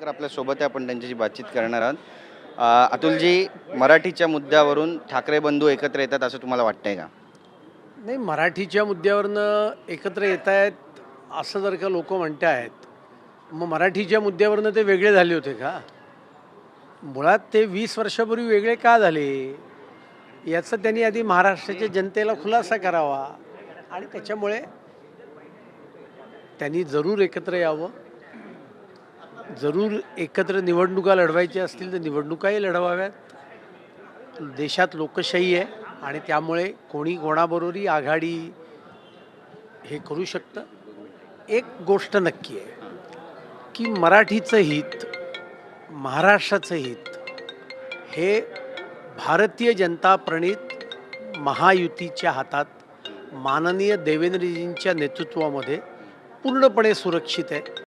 तर आपल्यासोबत आपण त्यांच्याशी बातचीत करणार आहोत. अतुलजी मराठीच्या मुद्द्यावरून ठाकरे बंधू एकत्र येतात असं तुम्हाला वाटतंय का? नाही मराठीच्या मुद्द्यावरनं एकत्र येत आहेत असं जर का लोक म्हणत आहेत मग मराठीच्या मुद्द्यावरनं ते वेगळे झाले होते का? मुळात ते वीस वर्षापूर्वी वेगळे का झाले? याचं त्यांनी आधी महाराष्ट्राच्या जनतेला खुलासा करावा आणि त्याच्यामुळे त्यांनी जरूर एकत्र यावं. जरूर एकत्र निवडणुका लढवायच्या असतील तर निवडणुकाही लढवाव्यात. देशात लोकशाही आहे आणि त्यामुळे कोणी कोणाबरोबरही आघाडी हे करू शकतं. एक गोष्ट नक्की आहे की मराठीचं हित महाराष्ट्राचं हित हे भारतीय जनता प्रणित महायुतीच्या हातात माननीय देवेंद्रजींच्या नेतृत्वामध्ये पूर्णपणे सुरक्षित आहे.